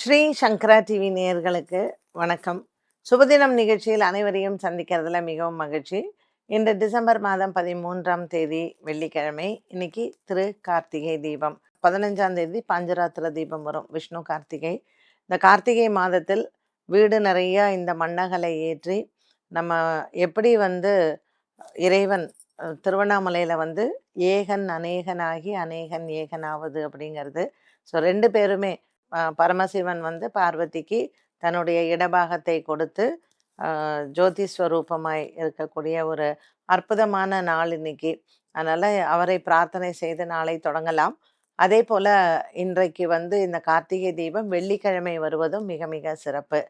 ஸ்ரீ சங்கரா TV நேயர்களுக்கு வணக்கம். சுபதினம் நிகழ்ச்சியில் அனைவரையும் சந்திக்கிறதுல மிகவும் மகிழ்ச்சி. இன்று டிசம்பர் மாதம் பதிமூன்றாம் தேதி வெள்ளிக்கிழமை. இன்னைக்கு திரு கார்த்திகை தீபம். பதினஞ்சாம் தேதி பாஞ்சராத்திர தீபம் வரும். விஷ்ணு கார்த்திகை. இந்த கார்த்திகை மாதத்தில் வீடு நிறைய இந்த மண்ணகலை ஏற்றி நம்ம எப்படி வந்து இறைவன் திருவண்ணாமலையில் வந்து ஏகன் அநேகனாகி அநேகன் ஏகனாவது அப்படிங்கிறது. ஸோ ரெண்டு பேருமே பரமசிவன் வந்து பார்வதிக்கு தன்னுடைய இடபாகத்தை கொடுத்து ஜோதி ஸ்வரூபமாய் இருக்கக்கூடிய ஒரு அற்புதமான நாள் இன்னைக்கு. அதனால் அவரை பிரார்த்தனை செய்து நாளை தொடங்கலாம். அதே போல் இன்றைக்கு வந்து இந்த கார்த்திகை தீபம் வெள்ளிக்கிழமை வருவதும் மிக மிக சிறப்பு.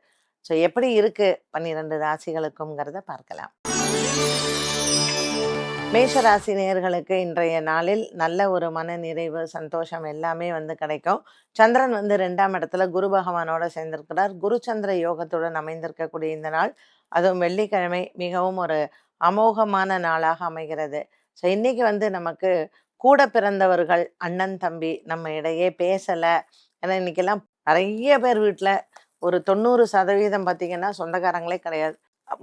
ஸோ எப்படி இருக்குது பன்னிரெண்டு ராசிகளுக்குங்கிறத பார்க்கலாம். மேஷராசி நேர்களுக்கு இன்றைய நாளில் நல்ல ஒரு மன நிறைவு சந்தோஷம் எல்லாமே வந்து கிடைக்கும். சந்திரன் வந்து ரெண்டாம் இடத்துல குரு பகவானோட சேர்ந்திருக்கிறார். குரு சந்திர யோகத்துடன் அமைந்திருக்கக்கூடிய இந்த நாள் அதுவும் வெள்ளிக்கிழமை மிகவும் ஒரு அமோகமான நாளாக அமைகிறது. ஸோ இன்னைக்கு வந்து நமக்கு கூட பிறந்தவர்கள் அண்ணன் தம்பி நம்ம இடையே பேசலை. ஏன்னா இன்னைக்கெல்லாம் நிறைய பேர் வீட்டில் ஒரு தொண்ணூறு சதவீதம் பார்த்தீங்கன்னா சொந்தக்காரங்களே கிடையாது.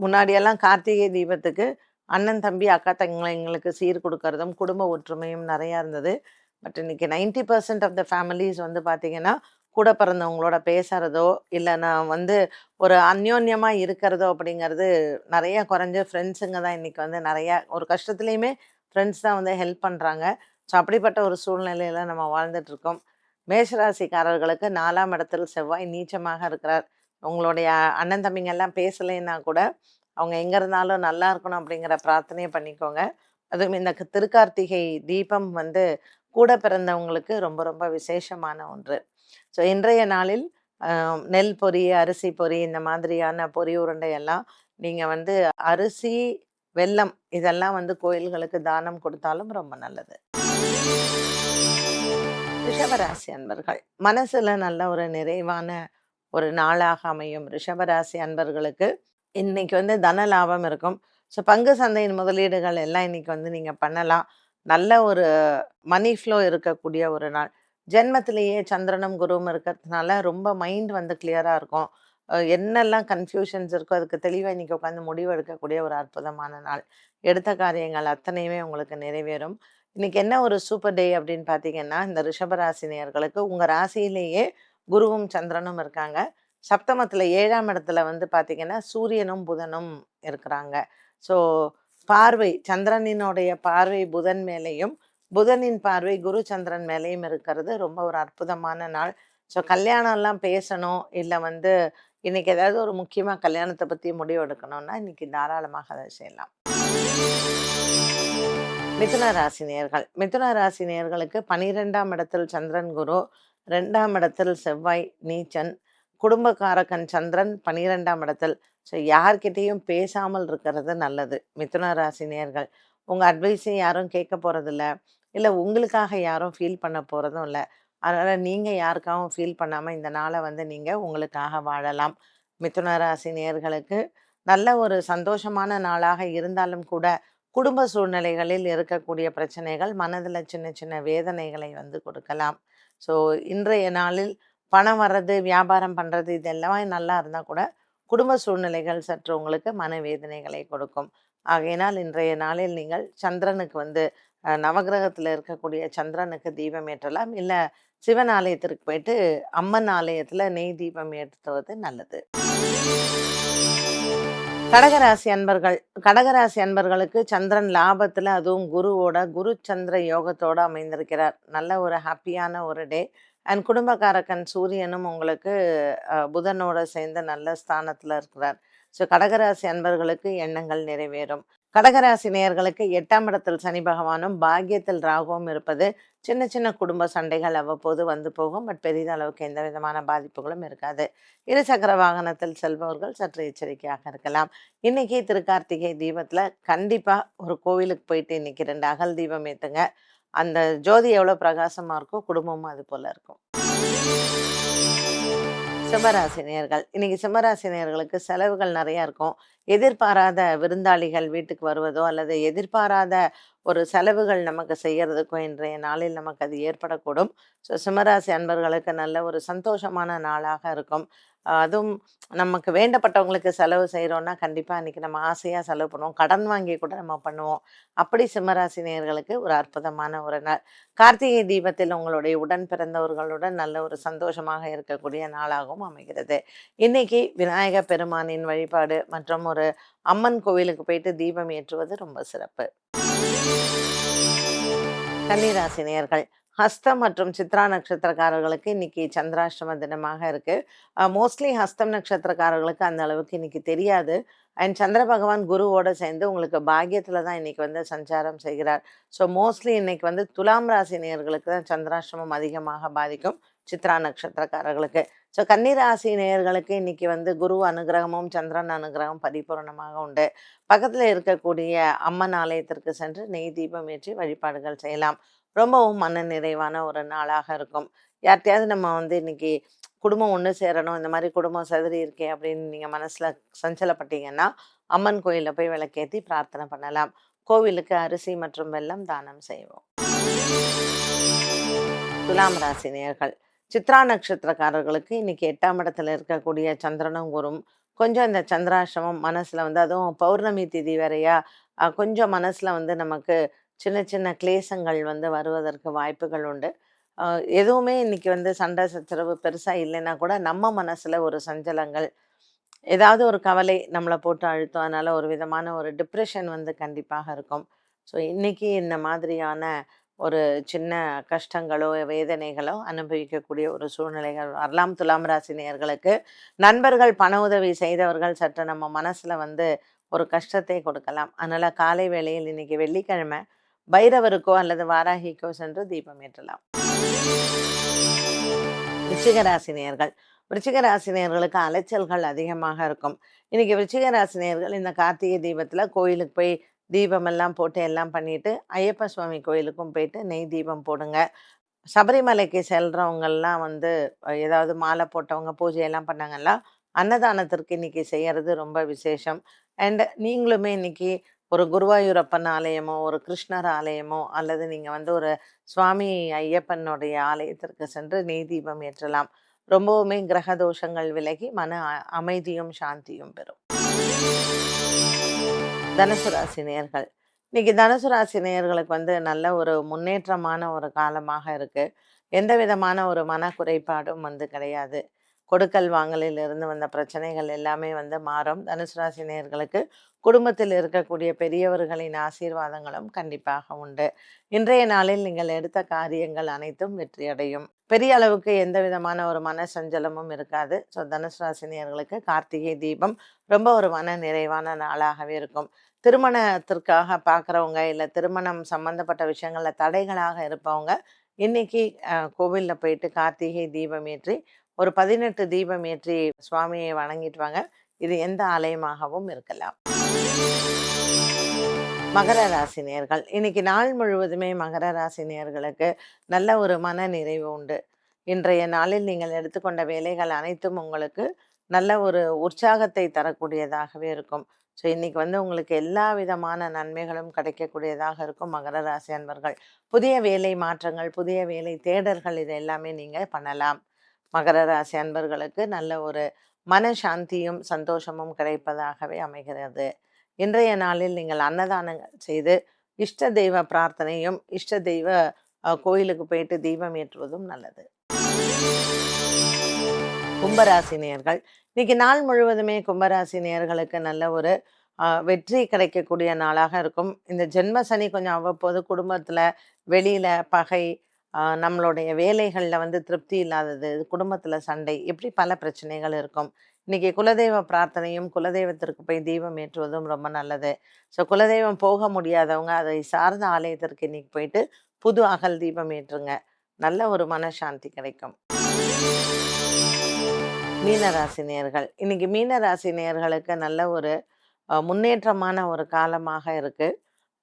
முன்னாடியெல்லாம் கார்த்திகை தீபத்துக்கு அண்ணன் தம்பி அக்கா தங்கைங்களுக்கு சீர் கொடுக்கறதும் குடும்ப ஒற்றுமையும் நிறையா இருந்தது. பட் இன்னைக்கு ninety percent of the families வந்து பார்த்தீங்கன்னா கூட பிறந்தவங்களோட பேசுகிறதோ இல்லை நான் வந்து ஒரு அந்யோன்யமாக இருக்கிறதோ அப்படிங்கிறது நிறையா குறைஞ்ச ஃப்ரெண்ட்ஸுங்க தான் இன்னைக்கு வந்து நிறையா ஒரு கஷ்டத்துலேயுமே ஃப்ரெண்ட்ஸ் தான் வந்து ஹெல்ப் பண்ணுறாங்க ஸோ அப்படிப்பட்ட ஒரு சூழ்நிலையில் நம்ம வாழ்ந்துட்டு இருக்கோம் மேஷராசிக்காரர்களுக்கு நாலாம் இடத்தில் செவ்வாய் நீச்சமாக இருக்கிறார். உங்களுடைய அண்ணன் தம்பிங்க எல்லாம் பேசலைன்னா கூட அவங்க எங்கே இருந்தாலும் நல்லா இருக்கணும் அப்படிங்கிற பிரார்த்தனையை பண்ணிக்கோங்க. அதுவும் இந்த திருக்கார்த்திகை தீபம் வந்து கூட பிறந்தவங்களுக்கு ரொம்ப ரொம்ப விசேஷமான ஒன்று. ஸோ இன்றைய நாளில் நெல் பொரி அரிசி பொரி இந்த மாதிரியான பொரி உருண்டை எல்லாம் நீங்கள் வந்து அரிசி வெல்லம் இதெல்லாம் வந்து கோயில்களுக்கு தானம் கொடுத்தாலும் ரொம்ப நல்லது. ரிஷபராசி அன்பர்கள் மனசில் நல்ல ஒரு நிறைவான ஒரு நாளாக அமையும் ரிஷபராசி அன்பர்களுக்கு. இன்னைக்கு வந்து தன லாபம் இருக்கும். ஸோ பங்கு சந்தையின் முதலீடுகள் எல்லாம் இன்னைக்கு வந்து நீங்கள் பண்ணலாம். நல்ல ஒரு மணி ஃப்ளோ இருக்கக்கூடிய ஒரு நாள். ஜென்மத்திலேயே சந்திரனும் குருவும் இருக்கிறதுனால ரொம்ப மைண்ட் வந்து கிளியராக இருக்கும். என்னெல்லாம் கன்ஃபியூஷன்ஸ் இருக்கோ அதுக்கு தெளிவாக இன்றைக்கி உட்காந்து முடிவு எடுக்கக்கூடிய ஒரு அற்புதமான நாள். எடுத்த காரியங்கள் அத்தனையுமே உங்களுக்கு நிறைவேறும். இன்றைக்கி என்ன ஒரு சூப்பர் டே அப்படின்னு பார்த்தீங்கன்னா இந்த ரிஷபராசினியர்களுக்கு உங்கள் ராசியிலேயே குருவும் சந்திரனும் இருக்காங்க. சப்தமத்தில் ஏழாம் இடத்துல வந்து பார்த்திங்கன்னா சூரியனும் புதனும் இருக்கிறாங்க. ஸோ பார்வை சந்திரனினுடைய பார்வை புதன் மேலேயும் புதனின் பார்வை குரு சந்திரன் மேலேயும் இருக்கிறது. ரொம்ப ஒரு அற்புதமான நாள். ஸோ கல்யாணம்லாம் பேசணும் இல்லை வந்து இன்னைக்கு ஏதாவது ஒரு முக்கியமாக கல்யாணத்தை பற்றி முடிவு எடுக்கணும்னா இன்னைக்கு தாராளமாக அதை செய்யலாம். மிதுன ராசி நேர்கள். மிதுன ராசி நேர்களுக்கு பனிரெண்டாம் இடத்தில் சந்திரன் குரு ரெண்டாம் இடத்தில் செவ்வாய் நீச்சன் குடும்பக்காரகன் சந்திரன் பன்னிரெண்டாம் இடத்தில். ஸோ யார்கிட்டேயும் பேசாமல் இருக்கிறது நல்லது. மிதுன ராசி நேர்கள் உங்கள் அட்வைஸை யாரும் கேட்க போகிறதில்ல இல்லை உங்களுக்காக யாரும் ஃபீல் பண்ண போகிறதும் இல்லை. அதனால் நீங்கள் யாருக்காகவும் ஃபீல் பண்ணாமல் இந்த நாளை வந்து நீங்கள் உங்களுக்காக வாழலாம். மிதுன ராசி நேர்களுக்கு நல்ல ஒரு சந்தோஷமான நாளாக இருந்தாலும் கூட குடும்ப சூழ்நிலைகளில் இருக்கக்கூடிய பிரச்சனைகள் மனதில் சின்ன சின்ன வேதனைகளை வந்து கொடுக்கலாம். ஸோ இன்றைய நாளில் பணம் வர்றது வியாபாரம் பண்ணுறது இதெல்லாம் நல்லா இருந்தால் கூட குடும்ப சூழ்நிலைகள் சற்று உங்களுக்கு மனவேதனைகளை கொடுக்கும். ஆகையினால் இன்றைய நாளில் நீங்கள் சந்திரனுக்கு வந்து நவகிரகத்தில் நவக்கிரகத்தில் இருக்கக்கூடிய சந்திரனுக்கு தீபம் ஏற்றலாம். இல்லை சிவன் ஆலயத்திற்கு போயிட்டு அம்மன் ஆலயத்தில் நெய் தீபம் ஏற்றுவது நல்லது. கடகராசி அன்பர்கள் கடகராசி அன்பர்களுக்கு சந்திரன் லாபத்தில் அதுவும் குருவோட குரு சந்திர யோகத்தோட அமைந்திருக்கிறார். நல்ல ஒரு ஹாப்பியான ஒரு டே. அண்ட் குடும்பக்காரக்கன் சூரியனும் உங்களுக்கு புதனோட சேர்ந்து நல்ல ஸ்தானத்தில் இருக்கிறார். ஸோ கடகராசி அன்பர்களுக்கு எண்ணங்கள் நிறைவேறும். கடகராசி நேயர்களுக்கு எட்டாம் இடத்தில் சனி பகவானும் பாக்கியத்தில் ராகுவும் இருப்பது சின்ன சின்ன குடும்ப சண்டைகள் அவ்வப்போது வந்து போகும். பட் பெரிதளவுக்கு எந்த விதமான பாதிப்புகளும் இருக்காது. இருசக்கர வாகனத்தில் செல்பவர்கள் சற்று எச்சரிக்கையாக இருக்கலாம். இன்னைக்கு திருக்கார்த்திகை தீபத்தில் கண்டிப்பாக ஒரு கோவிலுக்கு போயிட்டு இன்னைக்கு ரெண்டு அகல் தீபம் ஏற்றுங்க அந்த ஜோதி எவ்வளோ பிரகாசமாக இருக்கோ குடும்பமும் அது போல இருக்கும். சிம்மராசினியர்கள் இன்னைக்கு சிம்மராசினியர்களுக்கு செலவுகள் நிறைய இருக்கும். எதிர்பாராத விருந்தாளிகள் வீட்டுக்கு வருவதோ அல்லது எதிர்பாராத ஒரு செலவுகள் நமக்கு செய்யறதுக்கும் இன்றைய நாளில் நமக்கு அது ஏற்படக்கூடும். ஸோ சிம்மராசி அன்பர்களுக்கு நல்ல ஒரு சந்தோஷமான நாளாக இருக்கும். அதுவும் நமக்கு வேண்டப்பட்டவங்களுக்கு செலவு செய்கிறோன்னா கண்டிப்பாக அன்றைக்கி நம்ம ஆசையாக செலவு பண்ணுவோம். கடன் வாங்கி கூட நம்ம பண்ணுவோம். அப்படி சிம்மராசி நேர்களுக்கு ஒரு அற்புதமான ஒரு நாள். கார்த்திகை தீபத்தில் உங்களுடைய உடன் பிறந்தவர்களுடன் நல்ல ஒரு சந்தோஷமாக இருக்கக்கூடிய நாளாகவும் அமைகிறது. இன்னைக்கு விநாயக பெருமானின் வழிபாடு மற்றும் ஒரு அம்மன் கோவிலுக்கு போயிட்டு தீபம் ஏற்றுவது ரொம்ப சிறப்பு. கன்னிராசி நேர்கள் ஹஸ்தம் மற்றும் சித்ரா நட்சத்திரக்காரர்களுக்கு இன்னைக்கு சந்திராஷ்டம தினமாக இருக்கு. மோஸ்ட்லி ஹஸ்தம் நட்சத்திரக்காரர்களுக்கு அந்த அளவுக்கு இன்னைக்கு தெரியாது. அண்ட் சந்திர பகவான் குருவோட சேர்ந்து உங்களுக்கு பாக்கியத்தில் தான் இன்றைக்கி வந்து சஞ்சாரம் செய்கிறார். ஸோ மோஸ்ட்லி இன்றைக்கி வந்து துலாம் ராசி நேயர்களுக்கு தான் சந்திராஷ்டமம் அதிகமாக பாதிக்கும் சித்ரா நட்சத்திரக்காரர்களுக்கு. ஸோ கன்னிராசி நேயர்களுக்கு இன்றைக்கி வந்து குரு அனுகிரகமும் சந்திரன் அனுகிரகம் பரிபூர்ணமாக உண்டு. பக்கத்தில் இருக்கக்கூடிய அம்மன் ஆலயத்திற்கு சென்று நெய் தீபம் ஏற்றி வழிபாடுகள் செய்யலாம். ரொம்பவும் மன நிறைவான ஒரு நாளாக இருக்கும். யார்கிட்டயாவது நம்ம வந்து இன்னைக்கு குடும்பம் ஒன்று சேரணும் இந்த மாதிரி குடும்பம் சதுரி இருக்கே அப்படின்னு நீங்கள் மனசில் சஞ்சலப்பட்டீங்கன்னா அம்மன் கோயிலில் போய் விளக்கேற்றி பிரார்த்தனை பண்ணலாம். கோவிலுக்கு அரிசி மற்றும் வெல்லம் தானம் செய்வோம். துலாம் ராசி நேர்கள் சித்ரா நட்சத்திரக்காரர்களுக்கு இன்னைக்கு எட்டாம் இடத்துல இருக்கக்கூடிய சந்திரனும் குரும் கொஞ்சம் இந்த சந்திராசிரமம் மனசில் வந்து அதுவும் பௌர்ணமி திதி வேறையா கொஞ்சம் மனசில் வந்து நமக்கு சின்ன சின்ன கிளேசங்கள் வந்து வருவதற்கு வாய்ப்புகள் உண்டு. எதுவுமே இன்றைக்கி வந்து சண்டை சச்சரவு பெருசாக இல்லைன்னா கூட நம்ம மனசில் ஒரு சஞ்சலங்கள் ஏதாவது ஒரு கவலை நம்மளை போட்டு அழுத்தும். அதனால் ஒரு விதமான ஒரு டிப்ரெஷன் வந்து கண்டிப்பாக இருக்கும். ஸோ இன்றைக்கி இந்த மாதிரியான ஒரு சின்ன கஷ்டங்களோ வேதனைகளோ அனுபவிக்கக்கூடிய ஒரு சூழ்நிலைகள் வரலாம். துலாம் ராசி நேர்களுக்கு நண்பர்கள் பண உதவி செய்தவர்கள் சற்று நம்ம மனசில் வந்து ஒரு கஷ்டத்தை கொடுக்கலாம். அதனால் காலை வேளையில் இன்னைக்கு வெள்ளிக்கிழமை பைரவருக்கோ அல்லது வாராகிக்கோ சென்று தீபம் ஏற்றலாம். விருச்சிக ராசினியர்கள் அலைச்சல்கள் அதிகமாக இருக்கும். இன்னைக்கு விருச்சிகராசினியர்கள் இந்த கார்த்திகை தீபத்தில் கோயிலுக்கு போய் தீபம் எல்லாம் போட்டு எல்லாம் பண்ணிட்டு ஐயப்ப சுவாமி கோயிலுக்கும் போயிட்டு நெய் தீபம் போடுங்க. சபரிமலைக்கு செல்றவங்கெல்லாம் வந்து ஏதாவது மாலை போட்டவங்க பூஜையெல்லாம் பண்ணாங்கல்ல அன்னதானத்திற்கு இன்னைக்கு செய்யறது ரொம்ப விசேஷம். அண்ட் நீங்களுமே இன்னைக்கு ஒரு குருவாயூரப்பன் ஆலயமோ ஒரு கிருஷ்ணர் ஆலயமோ அல்லது நீங்கள் வந்து ஒரு சுவாமி ஐயப்பனுடைய ஆலயத்திற்கு சென்று நெய் தீபம் ஏற்றலாம். ரொம்பவுமே கிரக தோஷங்கள் விலகி மன அ- அமைதியும் சாந்தியும் பெறும். தனுசு ராசி நேர்கள் இன்னைக்கு தனுசு ராசி நேர்களுக்கு வந்து நல்ல ஒரு முன்னேற்றமான ஒரு காலமாக இருக்கு. எந்த விதமான ஒரு மன குறைபாடும் வந்து கிடையாது. கொடுக்கல் வாங்கலில் இருந்து வந்த பிரச்சனைகள் எல்லாமே வந்து மாறும். தனுசு ராசி நேர்களுக்கு குடும்பத்தில் இருக்கக்கூடிய பெரியவர்களின் ஆசீர்வாதங்களும் கண்டிப்பாக உண்டு. இன்றைய நாளில் நீங்கள் எடுத்த காரியங்கள் அனைத்தும் வெற்றியடையும். பெரிய அளவுக்கு எந்த விதமான ஒரு மன சஞ்சலமும் இருக்காது. ஸோ தனுசு ராசினியர்களுக்கு கார்த்திகை தீபம் ரொம்ப ஒரு மன நிறைவான நாளாகவே இருக்கும். திருமணத்திற்காக பார்க்குறவங்க இல்லை திருமணம் சம்பந்தப்பட்ட விஷயங்களில் தடைகளாக இருப்பவங்க இன்னைக்கு கோவிலில் போயிட்டு கார்த்திகை தீபம் ஏற்றி ஒரு பதினெட்டு தீபம் ஏற்றி சுவாமியை வணங்கிட்டு வாங்க. இது எந்த ஆலயமாகவும் இருக்கலாம். மகர ராசி நேர்கள். இன்னைக்கு நாள் முழுவதுமே மகர ராசி நேர்களுக்கு நல்ல ஒரு மன நிறைவு உண்டு. இன்றைய நாளில் நீங்கள் எடுத்துக்கொண்ட வேலைகள் அனைத்தும் உங்களுக்கு நல்ல ஒரு உற்சாகத்தை தரக்கூடியதாகவே இருக்கும். ஸோ இன்னைக்கு வந்து உங்களுக்கு எல்லா விதமான நன்மைகளும் கிடைக்கக்கூடியதாக இருக்கும் மகர ராசி அன்பர்கள். புதிய வேலை மாற்றங்கள் புதிய வேலை தேடல்கள் இது எல்லாமே நீங்கள் பண்ணலாம். மகர ராசி அன்பர்களுக்கு நல்ல ஒரு மன சாந்தியும் சந்தோஷமும் கிடைப்பதாகவே அமைகிறது. இன்றைய நாளில் நீங்கள் அன்னதானங்கள் செய்து இஷ்ட தெய்வ பிரார்த்தனையும் இஷ்ட தெய்வ கோயிலுக்கு போயிட்டு தீபம் ஏற்றுவதும் நல்லது. கும்பராசி நேயர்கள் இன்னைக்கு நாள் முழுவதுமே கும்பராசினியர்களுக்கு நல்ல ஒரு வெற்றி கிடைக்கக்கூடிய நாளாக இருக்கும். இந்த ஜென்ம சனி கொஞ்சம் அவ்வப்போது குடும்பத்தில் வெளியில் பகை நம்மளுடைய வேலைகளில் வந்து திருப்தி இல்லாதது குடும்பத்தில் சண்டை இப்படி பல பிரச்சனைகள் இருக்கும். இன்னைக்கு குலதெய்வ பிரார்த்தனையும் குலதெய்வத்திற்கு போய் தீபம் ஏற்றுவதும் ரொம்ப நல்லது. ஸோ குலதெய்வம் போக முடியாதவங்க அதை சார்ந்த ஆலயத்திற்கு இன்னைக்கு போயிட்டு புது அகல் தீபம் ஏற்றுங்க. நல்ல ஒரு மனசாந்தி கிடைக்கும். மீனராசி நேர்கள் இன்னைக்கு மீனராசி நேர்களுக்கு நல்ல ஒரு முன்னேற்றமான ஒரு காலமாக இருக்கு.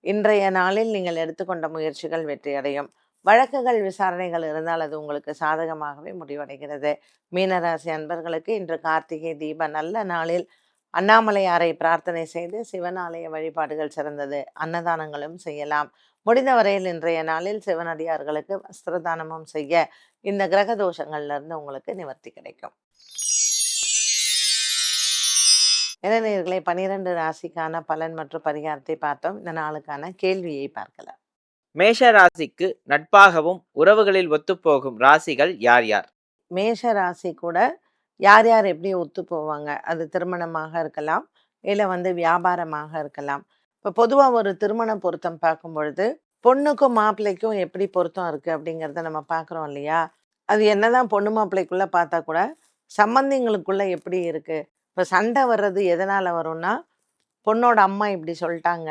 இன்றைய நாளில் நீங்கள் எடுத்துக்கொண்ட முயற்சிகள் வெற்றியடையும். வழக்குகள் விசாரணைகள் இருந்தால் அது உங்களுக்கு சாதகமாகவே முடிவடைகிறது. மீனராசி அன்பர்களுக்கு இன்று கார்த்திகை தீப நல்ல நாளில் அண்ணாமலையாரை பிரார்த்தனை செய்து சிவனாலய வழிபாடுகள் சிறந்தது. அன்னதானங்களும் செய்யலாம். முடிந்த வரையில் இன்றைய நாளில் சிவனடியார்களுக்கு வஸ்திரதானமும் செய்ய இந்த கிரக தோஷங்கள்ல இருந்து உங்களுக்கு நிவர்த்தி கிடைக்கும். இளைஞர்களை பனிரெண்டு ராசிக்கான பலன் மற்றும் பரிகாரத்தை பார்த்தோம். இந்த நாளுக்கான கேள்வியை பார்க்கலாம். மேஷ ராசிக்கு நட்பாகவும் உறவுகளில் ஒத்துப்போகும் ராசிகள் யார் யார்? மேஷ ராசி கூட யார் யார் எப்படி ஒத்து போவாங்க? அது திருமணமாக இருக்கலாம் இல்லை வந்து வியாபாரமாக இருக்கலாம். இப்போ பொதுவாக ஒரு திருமண பொருத்தம் பார்க்கும் பொழுது பொண்ணுக்கும் மாப்பிள்ளைக்கும் எப்படி பொருத்தம் இருக்குது அப்படிங்கிறத நம்ம பார்க்குறோம் இல்லையா? அது என்னதான் பொண்ணு மாப்பிள்ளைக்குள்ளே பார்த்தா கூட சம்பந்திங்களுக்குள்ளே எப்படி இருக்குது இப்போ சண்டை வர்றது எதனால் வரும்னா பொண்ணோட அம்மா இப்படி சொல்லிட்டாங்க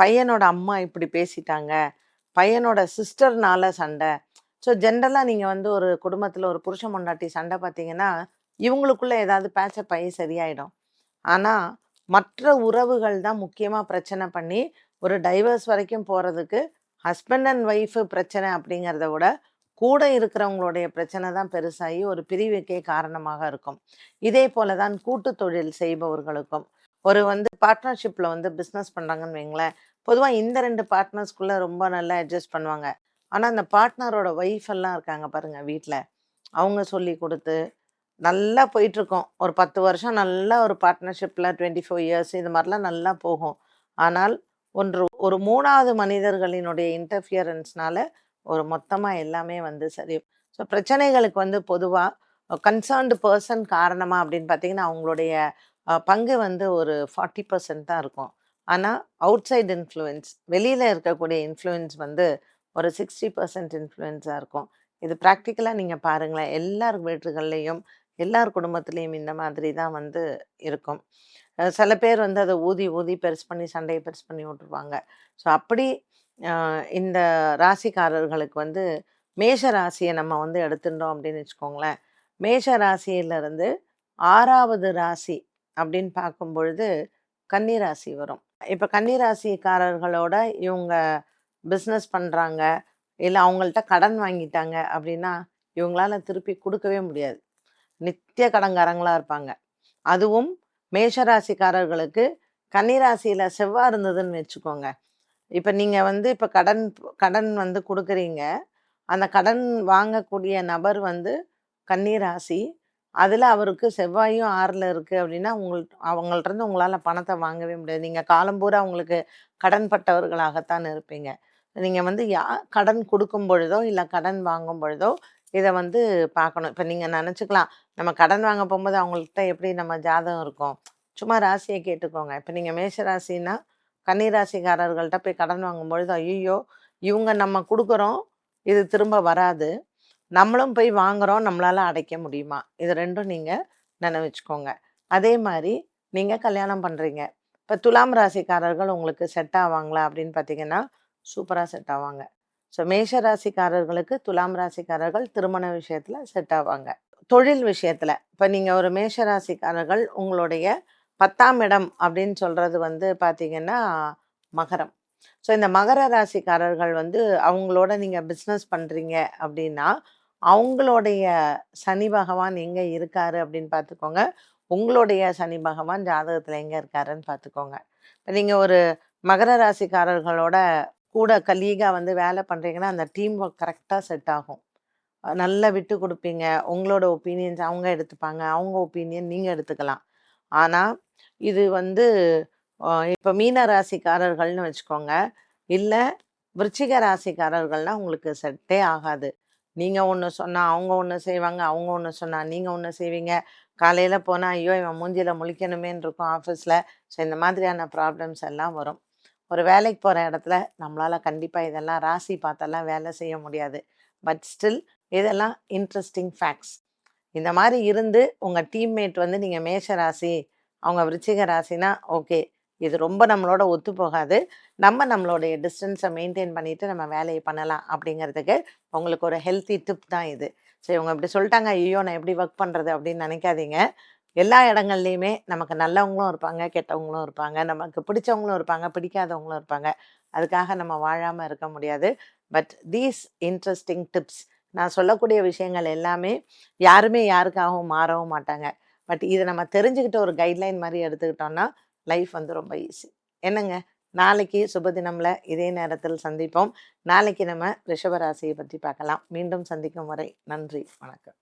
பையனோட அம்மா இப்படி பேசிட்டாங்க. பையனோட சிஸ்டர்னால சண்டை. ஸோ ஜென்ரலாக நீங்கள் வந்து ஒரு குடும்பத்தில் ஒரு புருஷன் முன்னாட்டி சண்டை பார்த்தீங்கன்னா இவங்களுக்குள்ள ஏதாவது பேச்ச பையன் சரியாயிடும். ஆனால் மற்ற உறவுகள் தான் முக்கியமாக பிரச்சனை பண்ணி ஒரு டைவர்ஸ் வரைக்கும் போகிறதுக்கு ஹஸ்பண்ட் அண்ட் ஒய்ஃபு பிரச்சனை அப்படிங்கிறத விட கூட இருக்கிறவங்களுடைய பிரச்சனை தான் பெருசாகி ஒரு பிரிவுக்கே காரணமாக இருக்கும். இதே போல தான் கூட்டு தொழில் செய்பவர்களுக்கும். ஒரு வந்து பார்ட்னர்ஷிப்பில் வந்து பிஸ்னஸ் பண்ணுறாங்கன்னு வைங்களேன். பொதுவாக இந்த ரெண்டு பார்ட்னர்ஸ்குள்ளே ரொம்ப நல்லா அட்ஜஸ்ட் பண்ணுவாங்க. ஆனால் அந்த பார்ட்னரோட ஒய்ஃப் எல்லாம் இருக்காங்க பாருங்கள் வீட்டில் அவங்க சொல்லி கொடுத்து நல்லா போயிட்டுருக்கோம். ஒரு பத்து வருஷம் நல்லா ஒரு பார்ட்னர்ஷிப்பில் டுவெண்ட்டி ஃபோர் இயர்ஸ் இது மாதிரிலாம் நல்லா போகும். ஆனால் ஒன்று ஒரு மூணாவது மனிதர்களினுடைய இன்டர்ஃபியரன்ஸ்னால ஒரு மொத்தமாக எல்லாமே வந்து சரி. ஸோ பிரச்சனைகளுக்கு வந்து பொதுவாக கன்சர்ன்டு பர்சன் காரணமாக அப்படின்னு பார்த்தீங்கன்னா அவங்களுடைய பங்கு வந்து ஒரு ஃபார்ட்டி பர்சன்ட் தான் இருக்கும். ஆனால் அவுட் சைடு இன்ஃப்ளூயன்ஸ் வெளியில் இருக்கக்கூடிய இன்ஃப்ளூயன்ஸ் வந்து ஒரு சிக்ஸ்டி பர்சன்ட் இன்ஃப்ளூயன்ஸாக இருக்கும். இது ப்ராக்டிக்கலாக நீங்கள் பாருங்களேன் எல்லார் வீட்டுகள்லேயும் எல்லார் குடும்பத்துலேயும் இந்த மாதிரி தான் வந்து இருக்கும். சில பேர் வந்து அதை ஊதி ஊதி பெருசு பண்ணி சண்டையை பெருசு பண்ணி விட்டுருவாங்க. ஸோ அப்படி இந்த ராசிக்காரர்களுக்கு வந்து மேஷ ராசியை நம்ம வந்து எடுத்துட்டோம் அப்படின்னு வச்சுக்கோங்களேன். மேஷ ராசியிலிருந்து ஆறாவது ராசி அப்படின்னு பார்க்கும் பொழுது கன்னிராசி வரும். இப்போ கன்னிராசிக்காரர்களோட இவங்க பிஸ்னஸ் பண்ணுறாங்க இல்லை அவங்கள்ட்ட கடன் வாங்கிட்டாங்க அப்படின்னா இவங்களால திருப்பி கொடுக்கவே முடியாது. நித்திய கடன்காரங்களாக இருப்பாங்க. அதுவும் மேஷராசிக்காரர்களுக்கு கன்னிராசியில் செவ்வாய் இருந்ததுன்னு வச்சுக்கோங்க. இப்போ நீங்கள் வந்து இப்போ கடன் கடன் வந்து கொடுக்குறீங்க. அந்த கடன் வாங்கக்கூடிய நபர் வந்து கன்னிராசி. அதில் அவருக்கு செவ்வாயும் ஆறில் இருக்குது அப்படின்னா உங்கள் அவங்கள்ட்ட இருந்து உங்களால் பணத்தை வாங்கவே முடியாது. நீங்கள் காலம்பூரா அவங்களுக்கு கடன் பட்டவர்களாகத்தான் இருப்பீங்க. நீங்கள் வந்து யா கடன் கொடுக்கும் பொழுதோ இல்லை கடன் வாங்கும் பொழுதோ இதை வந்து பார்க்கணும் இப்போ நீங்கள் நினச்சிக்கலாம் நம்ம கடன் வாங்க போகும்போது அவங்கள்ட்ட எப்படி நம்ம ஜாதகம் இருக்கும்? சும்மா ராசியை கேட்டுக்கோங்க. இப்போ நீங்கள் மேஷ ராசினா கன்னி போய் கடன் வாங்கும் பொழுது ஐயோ இவங்க நம்ம கொடுக்குறோம் இது திரும்ப வராது. நம்மளும் போய் வாங்குறோம் நம்மளால் அடைக்க முடியுமா? இது ரெண்டும் நீங்கள் நினைவச்சுக்கோங்க. அதே மாதிரி நீங்கள் கல்யாணம் பண்ணுறீங்க இப்போ துலாம் ராசிக்காரர்கள் உங்களுக்கு செட் ஆவாங்களா அப்படின்னு பார்த்தீங்கன்னா சூப்பராக செட் ஆவாங்க. ஸோ மேஷ ராசிக்காரர்களுக்கு துலாம் ராசிக்காரர்கள் திருமண விஷயத்தில் செட் ஆவாங்க. தொழில் விஷயத்தில் இப்போ நீங்கள் ஒரு மேஷ ராசிக்காரர்கள் உங்களுடைய பத்தாம் இடம் அப்படின்னு சொல்கிறது வந்து பார்த்திங்கன்னா மகரம். ஸோ இந்த மகர ராசிக்காரர்கள் வந்து அவங்களோட நீங்கள் பிஸ்னஸ் பண்ணுறீங்க அப்படின்னா அவங்களுடைய சனி பகவான் எங்கே இருக்காரு அப்படின்னு பார்த்துக்கோங்க. உங்களுடைய சனி பகவான் ஜாதகத்தில் எங்கே இருக்காருன்னு பார்த்துக்கோங்க. இப்போ நீங்கள் ஒரு மகர ராசிக்காரர்களோட கூட கலீகாக வந்து வேலை பண்ணுறீங்கன்னா அந்த டீம் ஒர்க் கரெக்டாக செட் ஆகும். நல்லா விட்டு கொடுப்பீங்க. உங்களோட ஒப்பீனியன்ஸ் அவங்க எடுத்துப்பாங்க. அவங்க ஒப்பீனியன் நீங்கள் எடுத்துக்கலாம். ஆனால் இது வந்து இப்போ மீன ராசிக்காரர்கள்னு வச்சுக்கோங்க. இல்லை விருச்சிக ராசிக்காரர்கள்லாம் உங்களுக்கு செட்டே ஆகாது. நீங்கள் ஒன்று சொன்னால் அவங்க ஒன்று செய்வாங்க அவங்க ஒன்று சொன்னால் நீங்கள் ஒன்று செய்வீங்க. காலையில் போனால் ஐயோ இவன் மூஞ்சியில் முழிக்கணுமேன்னு இருக்கும் ஆஃபீஸில். ஸோ இந்த மாதிரியான ப்ராப்ளம்ஸ் எல்லாம் வரும். ஒரு வேலைக்கு போகிற இடத்துல நம்மளால் கண்டிப்பாக இதெல்லாம் ராசி பார்த்தெல்லாம் வேலை செய்ய முடியாது. பட் ஸ்டில் இதெல்லாம் இன்ட்ரெஸ்டிங் ஃபேக்ட்ஸ். இந்த மாதிரி இருந்து உங்கள் டீம்மேட் வந்து நீங்கள் மேஷ ராசி அவங்க விருச்சிக ராசினா ஓகே. இது ரொம்ப நம்மளோட ஒத்து போகாது. நம்ம நம்மளுடைய டிஸ்டன்ஸை மெயின்டைன் பண்ணிட்டு நம்ம வேலையை பண்ணலாம் அப்படிங்கிறதுக்கு உங்களுக்கு ஒரு ஹெல்த்தி டிப் தான் இது. சரி இவங்க இப்படி சொல்லிட்டாங்க ஐயோ நான் எப்படி ஒர்க் பண்ணுறது அப்படின்னு நினைக்காதீங்க. எல்லா இடங்கள்லையுமே நமக்கு நல்லவங்களும் இருப்பாங்க கெட்டவங்களும் இருப்பாங்க நமக்கு பிடிச்சவங்களும் இருப்பாங்க பிடிக்காதவங்களும் இருப்பாங்க. அதுக்காக நம்ம வாழாமல் இருக்க முடியாது. பட் தீஸ் இன்ட்ரெஸ்டிங் டிப்ஸ் நான் சொல்லக்கூடிய விஷயங்கள் எல்லாமே யாருமே யாருக்காகவும் மாறவும் மாட்டாங்க. பட் இதை நம்ம தெரிஞ்சுக்கிட்ட ஒரு கைட்லைன் மாதிரி எடுத்துக்கிட்டோம்னா லைஃப் வந்து ரொம்ப ஈஸி என்னங்க? நாளைக்கு சுபதினம்ல இதே நேரத்தில் சந்திப்போம். நாளைக்கு நம்ம ரிஷபராசியை பற்றி பார்க்கலாம். மீண்டும் சந்திக்கும் வரை நன்றி. வணக்கம்.